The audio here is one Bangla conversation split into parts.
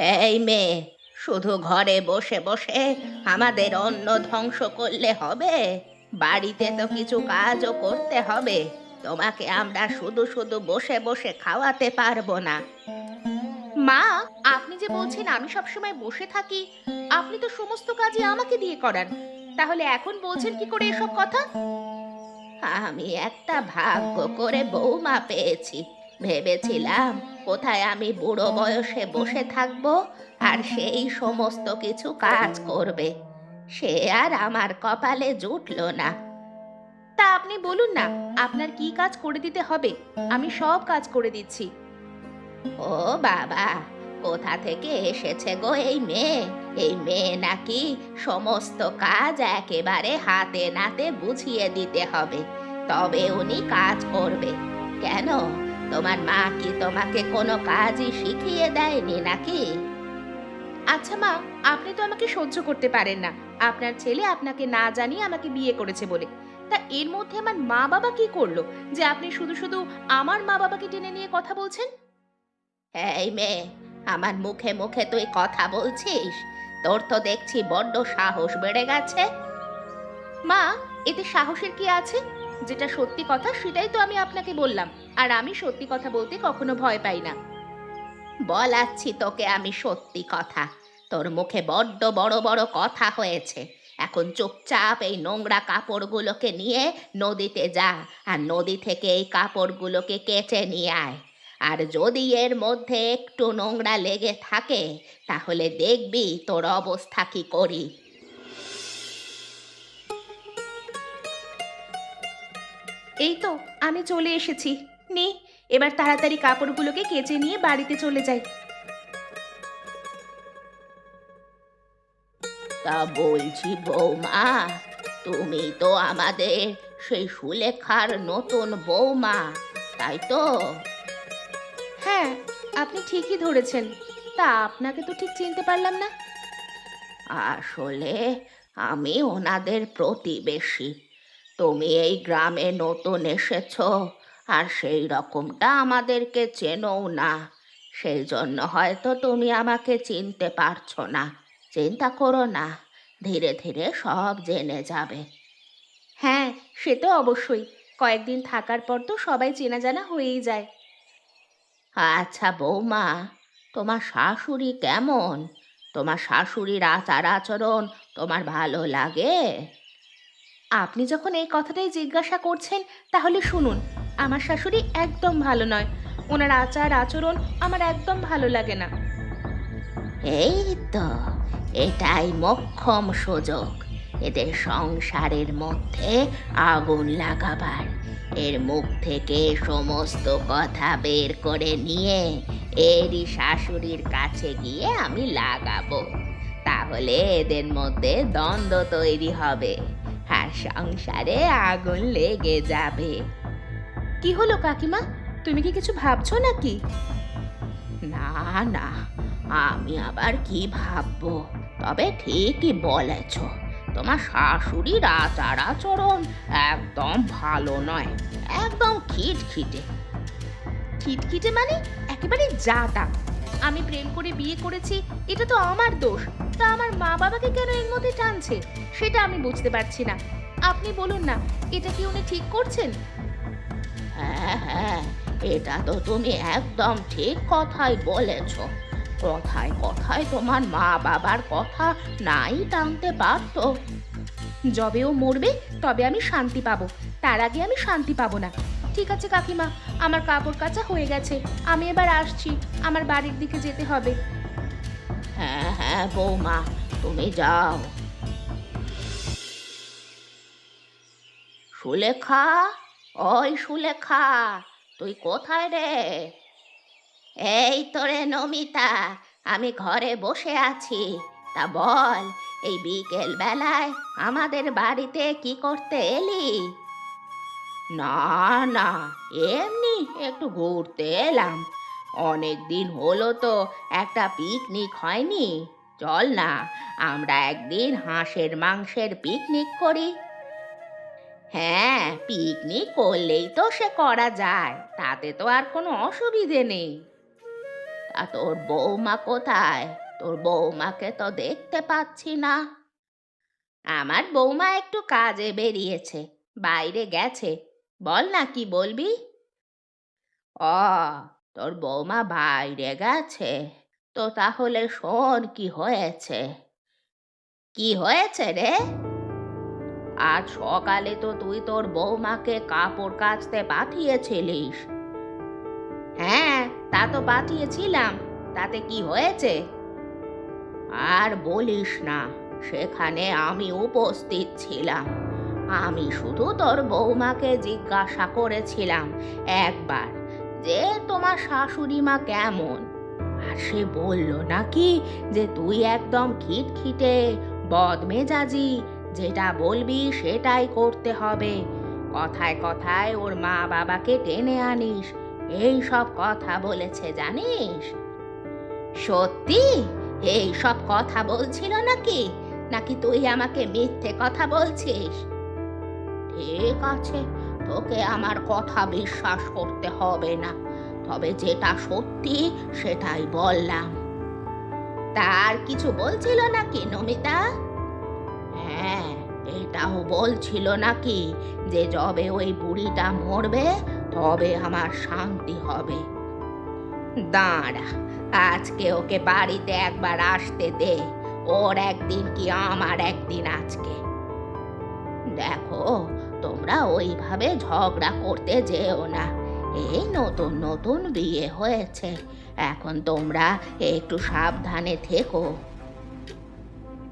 এই মেয়ে শুধু ঘরে বসে বসে আমাদের অন্ন ধ্বংস করলে হবে? বাড়িতে তো কিছু কাজও করতে হবে। তোমাকে আমরা শুধু শুধু বসে বসে খাওয়াতে পারব না। মা আপনি যে বলছেন আমি সবসময় বসে থাকি আপনি তো সমস্ত কাজই আমাকে দিয়ে করান। তাহলে এখন বলছেন কি করে এসব কথা? আমি একটা ভাগ্য করে বৌমা পেয়েছি। ভেবেছিলাম কোথায় আমি বুড়ো বয়সে বসে থাকব আর সেই সমস্ত কিছু কাজ করবে। সে আর আমার কপালে জুটলো না। তা আপনি বলুন না, আপনার কি কাজ করে দিতে হবে? আমি সব কাজ করে দিচ্ছি। ও বাবা, কোথা থেকে এসেছে গো এই মেয়ে? এই মেয়ে নাকি সমস্ত কাজ একেবারে হাতে নাতে বুঝিয়ে দিতে হবে, তবে উনি কাজ করবে। কেন? তোমার মা কি তোমাকে কোনো কাজই শিখিয়ে দেয়নি নাকি? আচ্ছা মা আপনি তো আমাকে সহ্য করতে পারেন না। আপনার ছেলে আপনাকে না জানিয়ে আমাকে বিয়ে করেছে বলে। তা এর মধ্যে আমার মা বাবা কি করল? যে আপনি শুধু শুধু আমার মা বাবাকে টেনে নিয়ে কথা বলছেন? এই মেয়ে আমার মুখে মুখে তুই কথা বলছিস? তোর তো দেখছি বড্ড সাহস বেড়ে গেছে। মা এতে সাহসের কি আছে? যেটা সত্যি কথা সেটাই তো আমি আপনাকে বললাম। আর আমি সত্যি কথা বলতে কখনো ভয় পাই না। বলাচ্ছি তোকে আমি সত্যি কথা। তোর মুখে বড্ড বড় বড় কথা হয়েছে। এখন চুপচাপ এই নোংরা কাপড়গুলোকে নিয়ে নদীতে যা, আর নদী থেকে এই কাপড়গুলোকে কেটে নিয়ে আয়। আর যদি এর মধ্যে একটু নোংরা লেগে থাকে, তাহলে দেখবি তোর অবস্থা কি করি। এই তো আমি চলে এসেছি। নে এবার তাড়াতাড়ি কাপড়গুলোকে কেচে নিয়ে বাড়িতে চলে যাই। তা বলছি বৌমা তুমি তো আমাদের সেই সুলেখার নতুন বৌমা তাই তো? হ্যাঁ আপনি ঠিকই ধরেছেন। তা আপনাকে তো ঠিক চিনতে পারলাম না। আসলে আমি ওনাদের প্রতিবেশী। তুমি এই গ্রামে নতুন এসেছ, আর সেই রকমটা আমাদেরকে চেনও না। সেই জন্য হয়তো তুমি আমাকে চিনতে পারছ না। চিন্তা করো না, ধীরে ধীরে সব জেনে যাবে। হ্যাঁ সে তো অবশ্যই। কয়েকদিন থাকার পর তো সবাই চেনা জানা হয়েই যায়। আচ্ছা বৌমা, তোমার শাশুড়ি কেমন? তোমার শাশুড়ির আচার আচরণ তোমার ভালো লাগে? আপনি যখন এই কথাটাই জিজ্ঞাসা করছেন, তাহলে শুনুন, আমার শাশুড়ি একদম ভালো নয়। ওনার আচার, আচরণ আমার একদম ভালো লাগে না। এই তো এটাই মক্ষম সুযোগ। এদের সংসারের মধ্যে আগুন লাগাবার, এর মুখ থেকে সমস্ত কথা বের করে নিয়ে এরই শাশুড়ির কাছে গিয়ে আমি লাগাবো। তাহলে এদের মধ্যে দ্বন্দ্ব তৈরি হবে। সংসারে আগুন লেগে যাবে। কি হলো কাকিমা? তুমি কি কিছু ভাবছ নাকি? না না আমি আবার কি ভাববো? তবে ঠিকই বলেছ তোমার শাশুড়ির আচার আচরণ একদম ভালো নয় একদম খিটখিটে। খিটখিটে মানে? একেবারে জাতা আমি প্রেম করে বিয়ে করেছি এটা তো আমার দোষ। তা আমার মা বাবাকে কেন এর মধ্যে টানছে? সেটা আমি বুঝতে পারছি না। আপনি বলুন না এটা কি উনি ঠিক করছেন? হ্যাঁ হ্যাঁ এটা তো তুমি একদম ঠিক কথাই বলেছ। কথায় কথায় তোমার মা বাবার কথা নাই টানতে পারতো যবে ও মরবে তবে আমি শান্তি পাবো। তার আগে আমি শান্তি পাবো না। ঠিক আছে কাকিমা আমার কাপড় কাচা হয়ে গেছে। আমি এবার আসছি আমার বাড়ির দিকে যেতে হবে। হ্যাঁ হ্যাঁ বৌমা তুমি যাও। সুলেখা? ওই সুলেখা, তুই কোথায় রে? এই তোরে নমিতা, আমি ঘরে বসে আছি। তা বল, এই বিকেল বেলায় আমাদের বাড়িতে কি করতে এলি? না না, এমনি একটু ঘুরতে এলাম। অনেক দিন হলো তো একটা পিকনিক হয়নি। চল না, আমরা একদিন হাঁসের মাংসের পিকনিক করি। হ্যাঁ পিকনিক করলেই তো সে করা যায়, তাতে তো আর কোনো অসুবিধে নেই। তা তোর বৌমা কোথায়? তোর বৌমাকে তো দেখতে পাচ্ছি না। আমার বৌমা একটু কাজে বেরিয়েছে, বাইরে গেছে। বল না কি বলবি? ও তোর বৌমা বাইরে গেছে। তো তাহলে শোন কি হয়েছে। কি হয়েছে রে? আজ সকালে তো তুই তোর বৌমাকে কাপড় কাচতে পাঠিয়েছিলিস। হ্যাঁ তা তো পাঠিয়েছিলাম। তাতে কি হয়েছে? আর বলিস না, সেখানে আমি উপস্থিত ছিলাম। আমি শুধু তোর বৌমাকে জিজ্ঞাসা করেছিলাম একবার যে তোমার শাশুড়ি মা কেমন। আর সে বলল, নাকি যে তুই একদম খিটখিটে, বদমেজাজি যেটা বলবি সেটাই করতে হবে। কথায় কথায় ওর মা বাবাকে টেনে আনিস। এই সব কথা বলেছে, জানিস? সত্যি? এই সব কথা বলছিল নাকি? নাকি তুই আমাকে মিথ্যে কথা বলছিস? ঠিক আছে, তোকে আমার কথা বিশ্বাস করতে হবে না। তবে যেটা সত্যি সেটাই বললাম। তার কিছু বলছিল নাকি নমিতা? হ্যাঁ এটাও বলছিল নাকি যে যবে ওই বুড়িটা মরবে, তবে আমার শান্তি হবে। দাঁড়া, আজকে ওকে বাড়িতে একবার আসতে দে, ওর একদিন কি আমার একদিন আজকে। দেখো, তোমরা ওইভাবে ঝগড়া করতে যেও না, এই নতুন নতুন বিয়ে হয়েছে, এখন তোমরা একটু সাবধানে থেকো।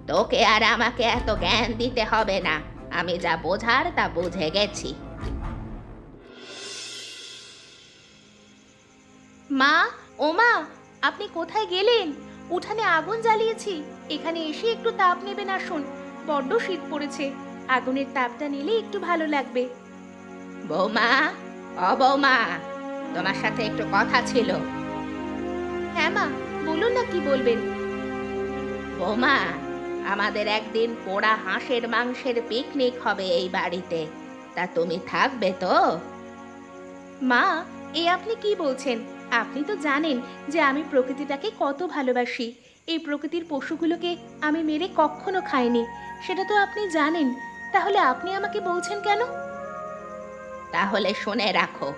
তোকে আর আমাকে এত জ্ঞান দিতে হবে না। আমি যা বোঝার তা বুঝে গেছি। মা ও মা আপনি কোথায় গেলেন? উঠানে আগুন জ্বালিয়েছি। এখানে এসে একটু তাপ নেবেন আসুন। বড্ড শীত পড়েছে। আগুনের তাপটা নিলে একটু ভালো লাগবে। বৌমা ও বৌমা তোমার সাথে একটু কথা ছিল। হ্যাঁ মা বলুন না কি বলবেন। বৌমা আমাদের একদিন পোড়া হাঁসের মাংসের পিকনিক হবে এই বাড়িতে। তা তুমি থাকবে তো? মা এ আপনি কি বলছেন? আপনি তো জানেন যে আমি প্রকৃতিটাকে কত ভালোবাসি। এই প্রকৃতির পশুগুলোকে আমি মেরে কখনো খাইনি। সেটা তো আপনি জানেন। তাহলে আপনি আমাকে বলছেন কেন? তাহলে শুনে রাখো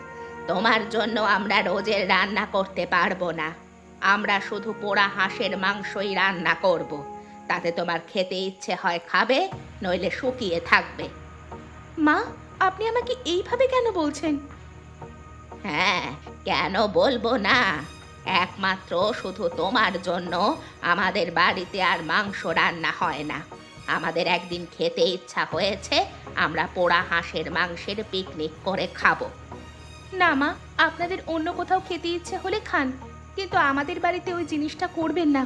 তোমার জন্য আমরা রোজের রান্না করতে পারব না। আমরা শুধু পোড়া হাঁসের মাংসই রান্না করব। তাতে তোমার খেতে ইচ্ছে হয় খাবে নইলে শুকিয়ে থাকবে। মা আপনি আমাকে এইভাবে কেন বলছেন? হ্যাঁ কেন বলব না। একমাত্র শুধু তোমার জন্য আমাদের বাড়িতে আর মাংস রান্না হয় না। আমাদের একদিন খেতে ইচ্ছা হয়েছে আমরা পোড়া হাঁসের মাংসের পিকনিক করে খাব। না মা আপনাদের অন্য কোথাও খেতে ইচ্ছে হলে খান কিন্তু আমাদের বাড়িতে ওই জিনিসটা করবেন না।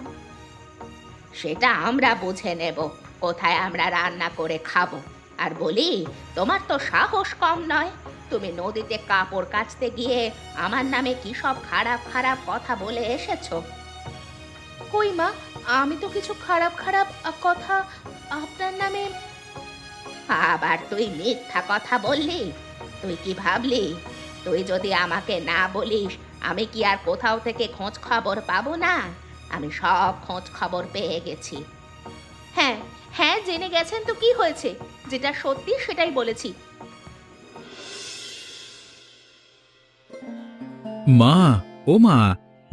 সেটা আমরা বুঝে নেব। কোথায় আমরা রান্না করে খাব? আর বলি তোমার তো সাহস কম নয়। তুমি নদীতে কাপড় কাচতে গিয়ে আমার নামে কি সব খারাপ খারাপ কথা বলে এসেছ? কই মা আমি তো কিছু খারাপ খারাপ কথা আপনার নামে আবার তুই মিথ্যা কথা বললি? তুই কি ভাবলি? তুই যদি আমাকে না বলিস আমি কি আর কোথাও থেকে খোঁজ খবর পাবো না? আমি সব খোঁজ খবর পেয়ে গেছি। হ্যাঁ হ্যাঁ জেনে গেছেন তো কি হয়েছে? যেটা সত্যি সেটাই বলেছি। মা ও মা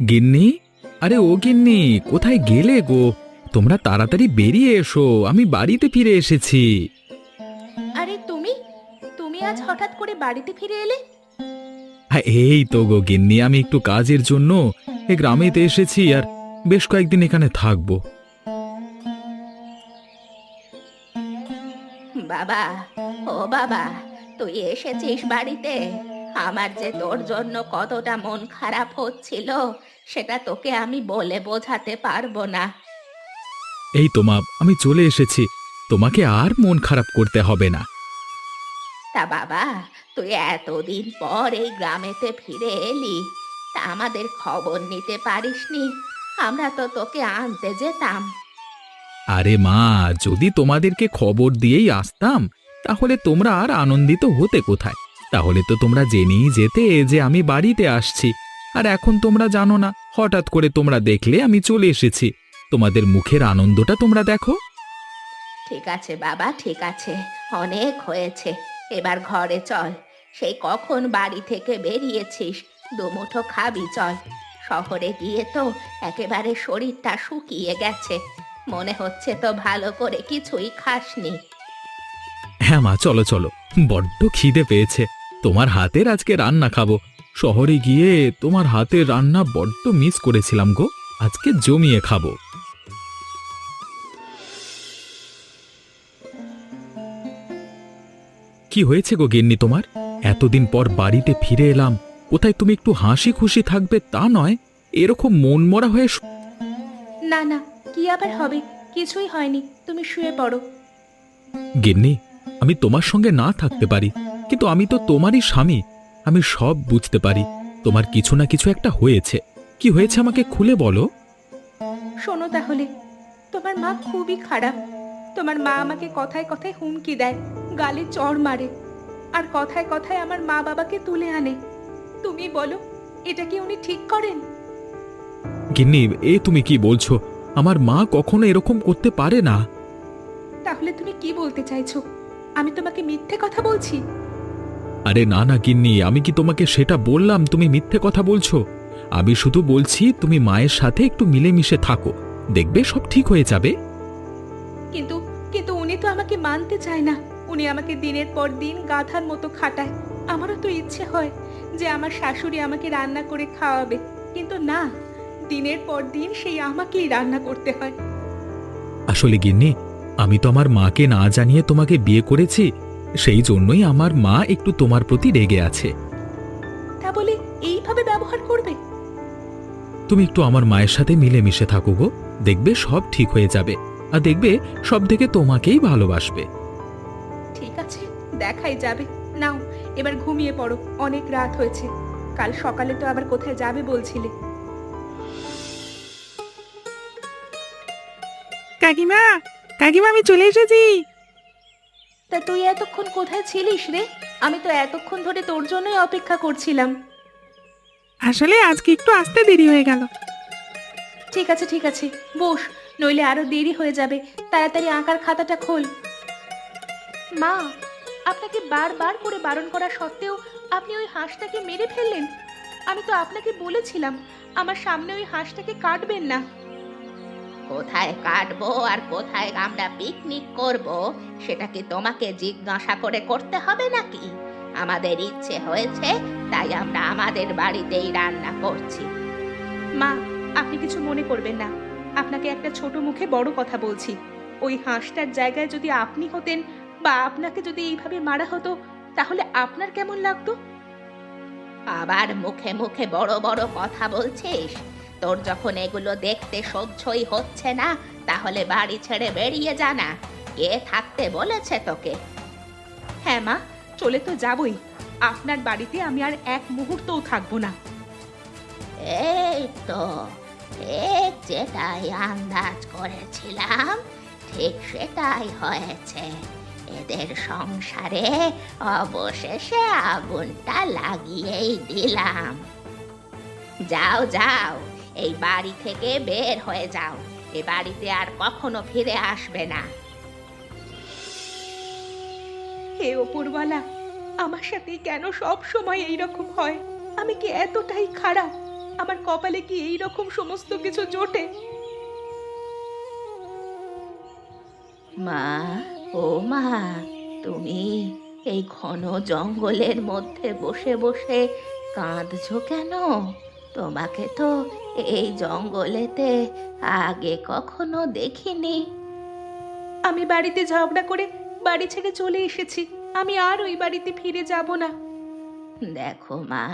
গিন্নি? আরে ও গিন্নি কোথায় গেলে গো? তোমরা তাড়াতাড়ি বেরিয়ে এসো আমি বাড়িতে ফিরে এসেছি। আরে তুমি? তুমি আজ হঠাৎ করে বাড়িতে ফিরে এলে? হ্যাঁ, এই তো গো গিন্নি আমি একটু কাজের জন্য এ গ্রামেতে এসেছি আর বেশ কয়েকদিন এখানে থাকব। বাবা ও বাবা তুই এসেছিস বাড়িতে? আমার যে তোর জন্য কতটা মন খারাপ হচ্ছিল সেটা তোকে আমি বলে বোঝাতে পারব না। এই তো মা আমি চলে এসেছি। তোমাকে আর মন খারাপ করতে হবে না। তা বাবা তুই এতদিন পর এই গ্রামেতে ফিরে এলি তা আমাদের খবর নিতে পারিসনি? আমরা তো তোকে আনতে যেতাম। আরে মা যদি তোমাদেরকে খবর দিয়েই আসতাম তাহলে তোমরা আর আনন্দিত হতে কোথায়? তাহলে তো তোমরা জেনেই যেতে যে আমি বাড়িতে আসছি। আর এখন তোমরা জানো না হঠাৎ করে তোমরা দেখলে আমি চলে এসেছি। তোমাদের মুখের আনন্দটা তোমরা দেখো। ঠিক আছে বাবা ঠিক আছে। অনেক হয়েছে। এবার ঘরে চল। সেই কখন বাড়ি থেকে বেরিয়েছিস দুমুঠো খাবি চল। শহরে গিয়ে তো একেবারে শরীরটা শুকিয়ে গেছে। মনে হচ্ছে তো ভালো করে কিছুই খাসনি। হ্যাঁ মা, চলো চলো। বড্ড খিদে পেয়েছে। তোমার হাতের আজকে রান্না খাব। শহরে গিয়ে তোমার হাতের রান্না বড্ড মিস করেছিলাম গো। আজকে জমিয়ে খাব। কি হয়েছে গো গিন্নি তোমার? এতদিন পর বাড়িতে ফিরে এলাম। কোথায় তুমি একটু হাসি খুশি থাকবে তা নয় এরকম মন মরা হয়ে শু- না না কি আবার হবে? কিছুই হয়নি তুমি শুয়ে পড়ো। গিন্নি আমি তোমার সঙ্গে না থাকতে পারি কিন্তু আমি তো তোমারই স্বামী আমি সব বুঝতে পারি তোমার কিছু না কিছু একটা হয়েছে। কি হয়েছে আমাকে খুলে বলো? শোনো তাহলে তোমার মা খুবই খারাপ তোমার মা আমাকে কথায় কথায় হুমকি দেয় গালে চড় মারে আর কথায় কথায় আমার মা বাবাকে তুলে আনে। তুমি বলো এটা কি উনি ঠিক করেন? গিন্নি এ তুমি কি বলছো? আমার মা কখনো এরকম করতে পারে না। তাহলে তুমি কি বলতে চাইছো? আমি তোমাকে মিথ্যে কথা বলছি? আরে না না গিন্নি আমি কি তোমাকে সেটা বললাম? তুমি মিথ্যে কথা বলছো? আমি শুধু বলছি তুমি মায়ের সাথে একটু মিলেমিশে থাকো। দেখবে সব ঠিক হয়ে যাবে। কিন্তু কিন্তু উনি তো আমাকে মানতে চায় না। উনি আমাকে দিনের পর দিন গাধার মতো খাটায়। আমারও তো ইচ্ছে হয়। যে আমার শাশুড়ি আমাকে রান্না করে খাওয়াবে। কিন্তু না দিনের পর দিন সেই আমাকেই রান্না করতে হয়। আসলে গিন্নি আমি তো আমার মাকে না জানিয়ে তোমাকে বিয়ে করেছি সেই জন্যই আমার মা একটু তোমার প্রতি রেগে আছে। তা বলে এইভাবে ব্যবহার করবে? তুমি একটু আমার মায়ের সাথে মিলেমিশে থাকো গো দেখবে সব ঠিক হয়ে যাবে আর দেখবে সব থেকে তোমাকেই ভালোবাসবে। ঠিক আছে দেখাই যাবে। নাও। এবার ঘুমিয়ে পড়ো অনেক রাত হয়েছে। কাল সকালে তো আবার কোথায় যাবে বলছিলে। কাকিমা কাকিমা আমি চলে এসেছি। তা তুই এতক্ষণ কোথায় ছিলিস রে? আমি তো এতক্ষণ ধরে তোর জন্যই অপেক্ষা করছিলাম। আসলে আজকে একটু আসতে দেরি হয়ে গেল। ঠিক আছে ঠিক আছে। বস নইলে আরও দেরি হয়ে যাবে। তাড়াতাড়ি আঁকার খাতাটা খোল। মা আপনাকে বারবার করে বারণ করা সত্ত্বেও আপনি ওই হাঁসটাকে মেরে ফেললেন। আমি তো আপনাকে বলেছিলাম আমার সামনে ওই হাঁসটাকে কাটবেন না। কোথায় কাটবো আর কোথায় আমরা পিকনিক করব সেটা কি তোমাকে জিজ্ঞাসা করে করতে হবে নাকি? আমাদের ইচ্ছে হয়েছে তাই আমরা আমাদের বাড়িতেই রান্না করছি। মা আপনি কিছু মনে করবেন না। আপনাকে একটা ছোট মুখে বড় কথা বলছি। ওই হাঁসটার জায়গায় যদি আপনি হতেন বা আপনাকে যদি এইভাবে মারা হতো তাহলে আপনার কেমন লাগতো? আবার মুখে মুখে বড় বড় কথা বলছিস। তোর যখন এগুলো দেখতে সহ্যই হচ্ছে না তাহলে বাড়ি ছেড়ে বেরিয়ে যা না। কে থাকতে বলেছে তোকে? হ্যাঁ মা চলে তো যাবই। আপনার বাড়িতে আমি আর এক মুহূর্তও থাকব না। এই তো ঠিক যেটাই আন্দাজ করেছিলাম ঠিক সেটাই হয়েছে। এদের সংসারে অবশেষে আগুনটা লাগিয়েই দিলাম। যাও যাও এই বাড়ি থেকে বের হয়ে যাও। এ বাড়িতে আর কখনো ফিরে আসবে না। হে ওপরওয়ালা আমার সাথে কেন সব সময় এইরকম হয়? আমি কি এতটাই খারাপ? আমার কপালে কি এই রকম সমস্ত কিছু জোটে? মা ও মা তুমি এই ঘন জঙ্গলের মধ্যে বসে বসে কাঁদছো কেন? তোমাকে তো এই জঙ্গলেতে আগে কখনো দেখিনি। আমি বাড়িতে ঝগড়া করে বাড়ি ছেড়ে চলে এসেছি। আমি আর ওই বাড়িতে ফিরে যাব না। দেখো মা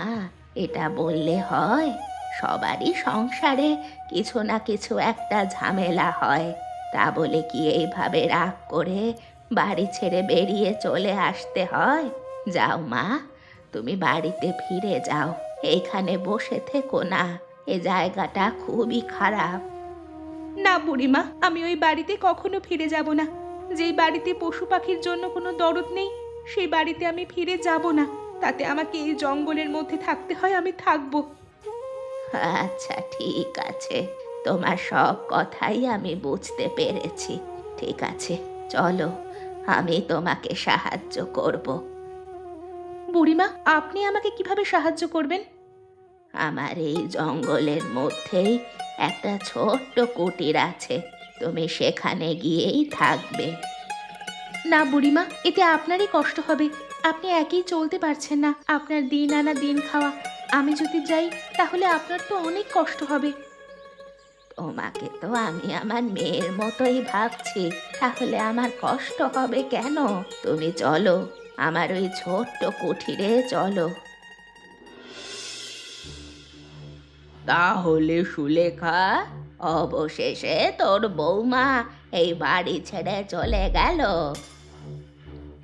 এটা বললে হয় সবারই সংসারে কিছু না কিছু একটা ঝামেলা হয়। তা বলে কি এইভাবে রাগ করে বাড়ি ছেড়ে বেরিয়ে চলে আসতে হয়? যাও মা তুমি বাড়িতে ফিরে যাও। এইখানে বসে থেকো না এ জায়গাটা খুবই খারাপ। না বুড়িমা আমি ওই বাড়িতে কখনো ফিরে যাব না। যেই বাড়িতে পশু পাখির জন্য কোনো দরদ নেই সেই বাড়িতে আমি ফিরে যাব না। তাতে আমাকে এই জঙ্গলের মধ্যে থাকতে হয় আমি থাকব। আচ্ছা ঠিক আছে। তোমার সব কথাই আমি বুঝতে পেরেছি। ঠিক আছে চলো আমি তোমাকে সাহায্য করব। বুড়িমা আপনি আমাকে কীভাবে সাহায্য করবেন? আমার এই জঙ্গলের মধ্যেই একটা ছোট্ট কুটির আছে। তুমি সেখানে গিয়েই থাকবে। না বুড়িমা এতে আপনারই কষ্ট হবে। আপনি একই চলতে পারছেন না। আপনার দিন আনা দিন খাওয়া। আমি যদি যাই তাহলে আপনার তো অনেক কষ্ট হবে। তোমাকে তো আমি আমার মেয়ের মতোই ভাবছি। তাহলে আমার কষ্ট হবে কেন? তুমি চলো, আমার ওই ছোট্ট কুঠিরে চলো। তাহলে সুলেখা, অবশেষে তোর বৌমা এই বাড়ি ছেড়ে চলে গেল।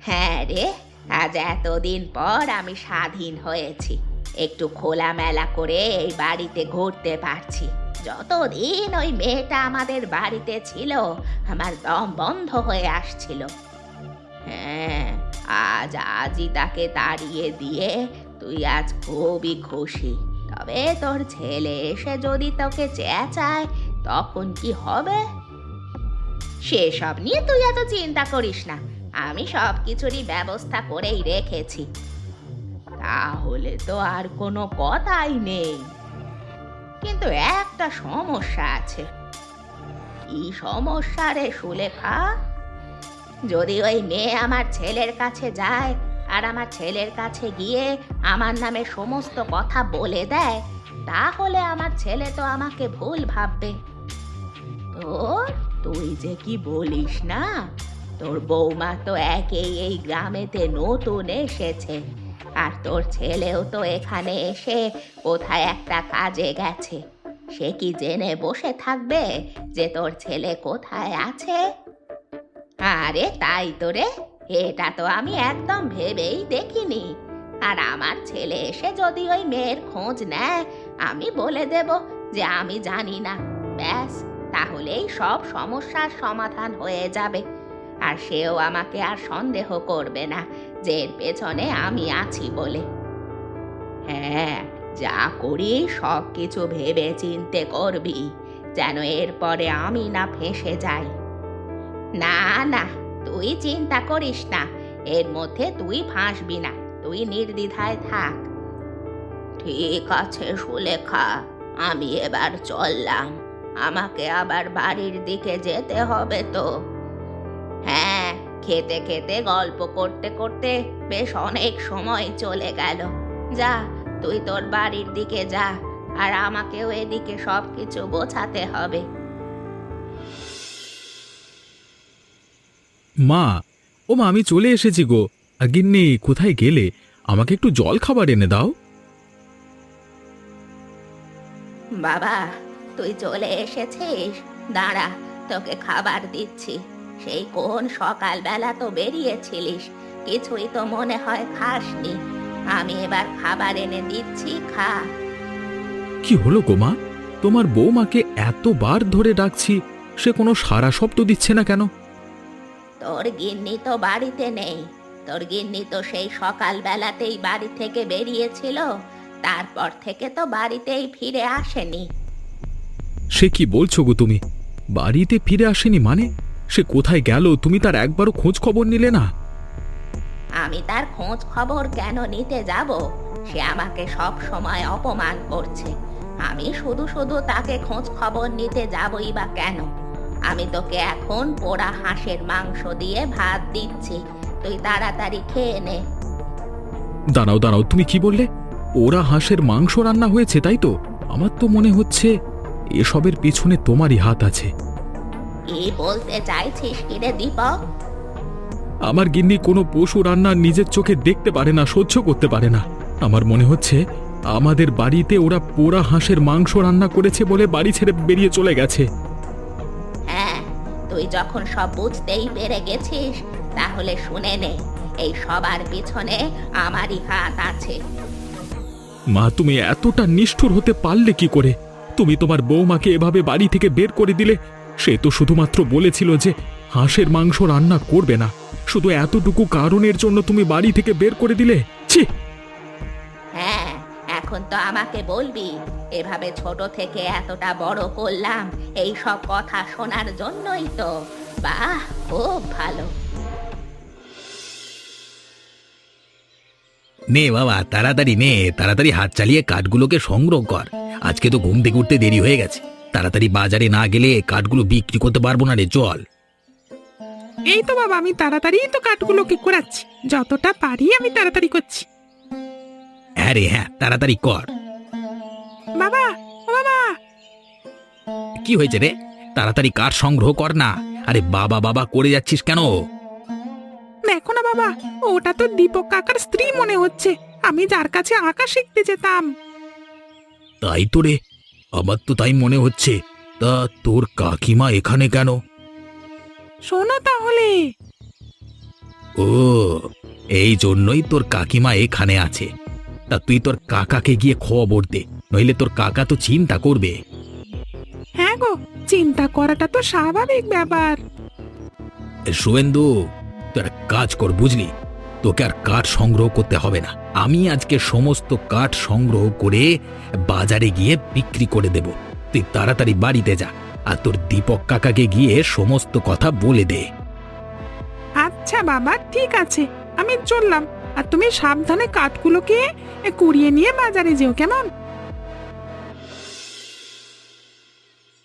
হ্যাঁ রে, আজ এতদিন পর আমি স্বাধীন হয়েছি। একটু খোলামেলা করে এই বাড়িতে ঘুরতে পারছি। যতদিন ওই মেয়েটা আমাদের বাড়িতে ছিল, আমার দম বন্ধ হয়ে আসছিল। হ্যাঁ আজ আজই তাকে তাড়িয়ে দিয়ে তুই আজ খুবই খুশি। তবে তোর ছেলে এসে যদি তোকে চেঁচায়, তখন কি হবে? সেসব নিয়ে তুই এত চিন্তা করিস না। আমি সব কিছুরই ব্যবস্থা করেই রেখেছি। তাহলে তো আর কোনো কথাই নেই। কিন্তু একটা সমস্যা আছে। কি সমস্যা রে সুলেখা? যদি ওই মেয়ে আমার ছেলের কাছে যায় আর আমার ছেলের কাছে গিয়ে আমার নামে সমস্ত কথা বলে দেয়, তাহলে আমার ছেলে তো আমাকে ভুল ভাববে। তোর, তুই যে কি বলিস না? তোর বৌমা তো একেই এই গ্রামেতে নতুন এসেছে। আর তোর ছেলেও তো এখানে এসে কোথায় একটা কাজে গেছে। সে কি জেনে বসে থাকবে যে তোর ছেলে কোথায় আছে? আরে তাই তো রে, এটা তো আমি একদম ভেবেই দেখিনি। আর আমার ছেলে এসে যদি ওই মেয়ের খোঁজ নেয়, আমি বলে দেব যে আমি জানি না। ব্যাস, তাহলেই সব সমস্যার সমাধান হয়ে যাবে। আর সেও আমাকে আর সন্দেহ করবে না যে এর পেছনে আমি আছি বলে। হ্যাঁ যা করি সব কিছু ভেবে চিনতে করবি, যেন এরপরে আমি না ফেঁসে যাই। না না, তুই চিন্তা করিস না, এর মধ্যে তুই ফাঁসবি না, তুই নির্দ্বিধায় থাক। ঠিক আছে সুলেখা, আমি এবার চললাম, আমাকে আবার বাড়ির দিকে যেতে হবে তো। খেতে খেতে গল্প করতে করতে বেশ অনেক সময় চলে গেল। যা তুই তোর বাড়ির দিকে যা আর আমাকেও এদিকে সব কিছু গোছাতে হবে। মা ও মা আমি চলে এসেছি গো। আর গিন্নি কোথায় গেলে? আমাকে একটু জল খাবার এনে দাও। বাবা তুই চলে এসেছিস? দাঁড়া তোকে খাবার দিচ্ছি। সেই কোন সকালবেলা তো বেরিয়েছিলিস? কিছুই তো মনে হয় খাসনি। আমি এবার খাবার এনে দিচ্ছি খা। কি হলো গো মা? তোমার বৌমাকে এতবার ধরে ডাকছি সে কোনো সারা শব্দ দিচ্ছে না কেন? তোর গিন্নি তো বাড়িতে নেই। তোর গিন্নি তো সেই সকালবেলাতেই বাড়ি থেকে বেরিয়েছিল তারপর থেকে তো বাড়িতেই ফিরে আসেনি। সে কি বলছো গো তুমি? বাড়িতে ফিরে আসেনি মানে? সে কোথায় গেল? তুমি তার একবারও খোঁজ খবর নিলে না? আমি তার খোঁজ খবর কেন নিতে যাব? সে আমাকে সব সময় অপমান করছে। আমি শুধু শুধু তাকে খোঁজ খবর নিতে যাবই বা কেন? আমি তোকে এখন পোড়া হাঁসের মাংস দিয়ে ভাত দিচ্ছি। তুই তাড়াতাড়ি খেয়ে নে। দাঁড়াও দাঁড়াও তুমি কি বললে? ওরা হাঁসের মাংস রান্না হয়েছে তাই তো? আমার তো মনে হচ্ছে এসবের পিছনে তোমারই হাত আছে। কি বলতে চাইছিস কিরে দীপক? আমার গিন্নি কোনো পশু রান্না নিজের চোখে দেখতে পারে না সহ্য করতে পারে না। আমার মনে হচ্ছে আমাদের বাড়িতে ওরা পোড়া হাঁসের মাংস রান্না করেছে বলে বাড়ি ছেড়ে বেরিয়ে চলে গেছে। হ্যাঁ তুই যখন সব বুঝতেই পেরে গেছিস তাহলে শুনে নে এই সবার পিছনে আমারই হাত আছে। মা তুমি এতটা নিষ্ঠুর হতে পারলে কি করে? তুমি তোমার বৌমাকে এভাবে বাড়ি থেকে বের করে দিলে সে তো শুধুমাত্র বলেছিল যে হাঁসের মাংস রান্না করবে না। শুধু এতটুকু কারণের জন্য তুমি বাড়ি থেকে বের করে দিলে? ছি! হ্যাঁ এখন তো আমাকে বলবি এভাবে ছোট থেকে এতটা বড় করলাম এই সব কথা শোনার জন্যই তো। বাহ খুব ভালো। নে বাবা তাড়াতাড়ি নে তাড়াতাড়ি হাত চালিয়ে কাঠগুলোকে সংগ্রহ কর। আজকে তো ঘুম থেকে উঠতে দেরি হয়ে গেছে। তাড়াতাড়ি বাজারে না গেলে কাঠগুলো বিক্রি করতে পারব না রে চল। এই তো বাবা আমি তাড়াতাড়ি তো কাঠগুলোকে করাচ্ছি। যতটা পারি আমি তাড়াতাড়ি করছি। হ্যাঁ রে হ্যাঁ তাড়াতাড়ি কর। বাবা ও বাবা। কি হয়েছে রে? তাড়াতাড়ি কাঠ সংগ্রহ কর না। আরে বাবা বাবা করে যাচ্ছিস কেন? দেখো না বাবা ওটা তো দীপক কাকার স্ত্রী মনে হচ্ছে। আমি যার কাছে আঁকা শিখতে যেতাম। তাই তো রে আমার তো তাই মনে হচ্ছে। তা তোর কাকিমা এখানে কেন? শোনো তাহলে। ও এই জন্যই তোর কাকিমা এখানে আছে। তা তুই তোর কাকাকে গিয়ে খবর দে নইলে তোর কাকা তো চিন্তা করবে। হ্যাঁ গো চিন্তা করাটা তো স্বাভাবিক ব্যাপার। শুভেন্দু তুই একটা কাজ কর বুঝলি? তোকে আর কাঠ সংগ্রহ করতে হবে না। আমি আজকে সমস্ত কাঠ সংগ্রহ করে বাজারে গিয়ে বিক্রি করে দেব। তুই তাড়াতাড়ি বাড়িতে যা আর তোর দীপক কাকাকে গিয়ে সমস্ত কথা বলে দে। আচ্ছা বাবা ঠিক আছে। আমি চললাম। আর তুমি সাবধানে কাঠগুলোকে কুড়িয়ে নিয়ে বাজারে যেও কেমন?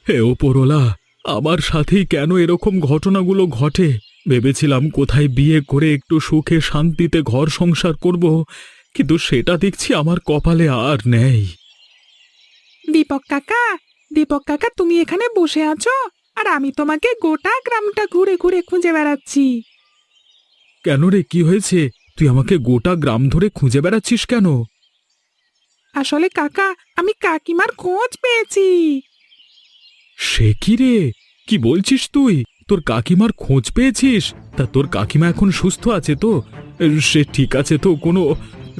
হে ওপরওয়ালা আমার সাথেই কেন এরকম ঘটনাগুলো ঘটে? ভেবেছিলাম কোথায় বিয়ে করে একটু সুখে শান্তিতে ঘর সংসার করব কিন্তু সেটা দেখছি আমার কপালে আর নেই। দীপক কাকা দীপক কাকা তুমি এখানে বসে আছো আর আমি তোমাকে গোটা গ্রামটা ঘুরে ঘুরে খুঁজে বেড়াচ্ছি। কেন রে কি হয়েছে? তুই আমাকে গোটা গ্রাম ধরে খুঁজে বেড়াচ্ছিস কেন? আসলে কাকা আমি কাকিমার খোঁজ পেয়েছি। সে কি রে? কি বলছিস তুই? তোর কাকিমার খোঁজ পেয়েছিস? তা তোর কাকিমা এখন সুস্থ আছে তো? সে ঠিক আছে তো কোনো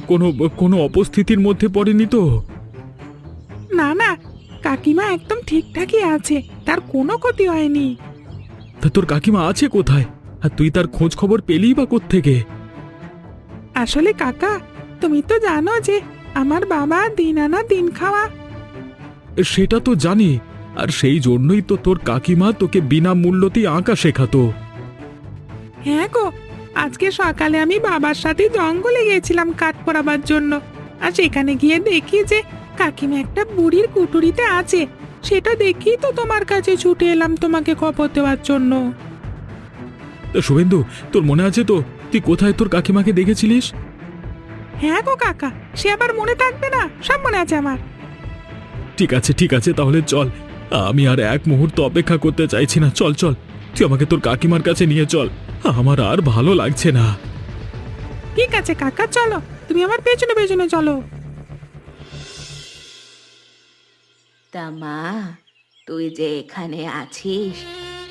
কোনো কোনো অপস্থিতির মধ্যে পড়েনি তো? না না কাকিমা একদম ঠিকঠাকই আছে তার কোনো ক্ষতি হয়নি। তা তোর কাকিমা আছে কোথায়? আর তুই তার খোঁজ খবর পেলি বা থেকে আসলে কাকা তুমি তো জানো যে আমার বাবা দিন আনা দিন খাওয়া। সেটা তো জানি আর সেই জন্যই তো তোর কাকিমা তোকে বিনা মূল্যতেই আঁকা শেখাতো। হ্যাঁ গো আজকে সকালে আমি বাবার সাথে জঙ্গলে গিয়েছিলাম কাঠ পড়াবার জন্য। আর সেখানে গিয়ে দেখি যে কাকিমা একটা বুড়ির কুটুরিতে আছে। সেটা দেখি তো তোমার কাছে ছুটে এলাম তোমাকে খবর দেওয়ার জন্য। তা শুভেন্দু তোর মনে আছে তো তুই কোথায় তোর কাকিমাকে দেখেছিলিস? হ্যাঁ গো কাকা সে আবার মনে থাকবে না? সব মনে আছে আমার। ঠিক আছে ঠিক আছে তাহলে চল। আমি আর এক মুহূর্ত অপেক্ষা করতে চাইছি না। চল চল। তুই আমাকে তোর কাকিমার কাছে নিয়ে চল। আমার আর ভালো লাগছে না। ঠিক আছে কাকা চলো। তুমি আমার পেছনে পেছনে চলো। তা মা তুই যে এখানে আছিস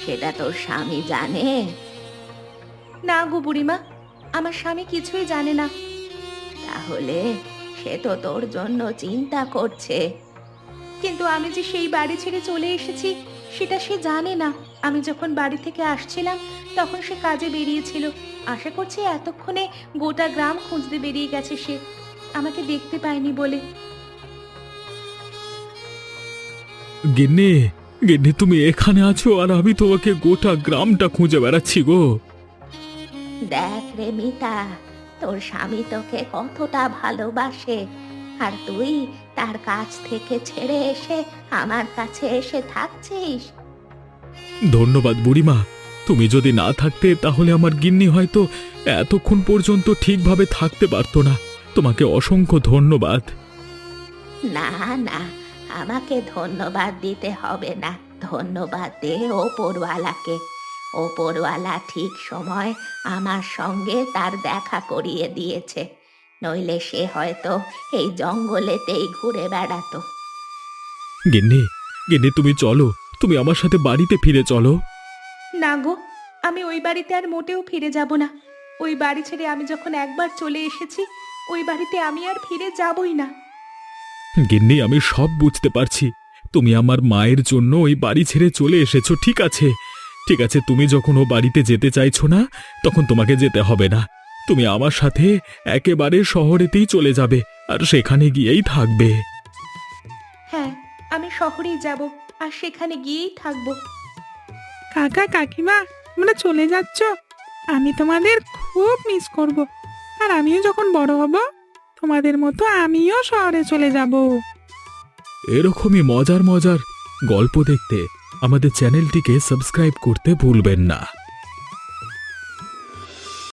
সেটা তোর স্বামী জানে? না গো বুড়িমা আমার স্বামী কিছুই জানে না। তাহলে সে তো তোর জন্য চিন্তা করছে। কিন্তু আমি যে সেই বাড়ি ছেড়ে চলে এসেছি সেটা সে জানে না। আমি যখন বাড়ি থেকে আসছিলাম তখন সে কাজে বেরিয়েছিল। আশা করছি এতক্ষণে গোটা গ্রাম খুঁজতে বেরিয়ে গেছে সে। আমাকে দেখতে পায়নি বলে। গিন্নি গিন্নি তুমি এখানে আছো আর আমি তোমাকে গোটা গ্রামটা খুঁজে বেড়াচ্ছি গো। দেখ রে মিতা তোর স্বামী তোকে কতটা ভালোবাসে। আর তুই তার কাছ থেকে ছেড়ে এসে আমার কাছে এসে থাকছিস? ধন্যবাদ বুড়িমা। তুমি যদি না থাকতে তাহলে আমার গিন্নি হয়তো এতক্ষণ পর্যন্ত ঠিকভাবে থাকতে পারতো না। তোমাকে অসংখ্য ধন্যবাদ। না না আমাকে ধন্যবাদ দিতে হবে না। ধন্যবাদ দে ওপরওয়ালাকে। ওপরওয়ালা ঠিক সময় আমার সঙ্গে তার দেখা করিয়ে দিয়েছে। নইলে সে হয়তো এই জঙ্গলেতেই ঘুরে বেড়াতো। গিন্নি গিন্নি তুমি চলো। তুমি আমার সাথে বাড়িতে ফিরে চলো। না গো আমি ওই বাড়িতে আর মোটেও ফিরে যাব না। ওই বাড়ি ছেড়ে আমি যখন একবার চলে এসেছি ওই বাড়িতে আমি আর ফিরে যাবই না। গিন্নি আমি সব বুঝতে পারছি। তুমি আমার মায়ের জন্য ওই বাড়ি ছেড়ে চলে এসেছ ঠিক আছে? ঠিক আছে তুমি যখন ও বাড়িতে যেতে চাইছো না তখন তোমাকে যেতে হবে না। তুমি আমার সাথে একেবারে শহরেতেই চলে যাবে আর সেখানে গিয়েই থাকবে। হ্যাঁ আমি শহরেই যাব আর সেখানে গিয়েই থাকব। কাকা কাকিমা তোমরা চলে যাচ্ছ? আমি তোমাদের খুব মিস করব। আর আমিও যখন বড় হব তোমাদের মতো আমিও শহরে চলে যাব। এরকমই মজার মজার গল্প দেখতে আমাদের চ্যানেলটিকে সাবস্ক্রাইব করতে ভুলবেন না।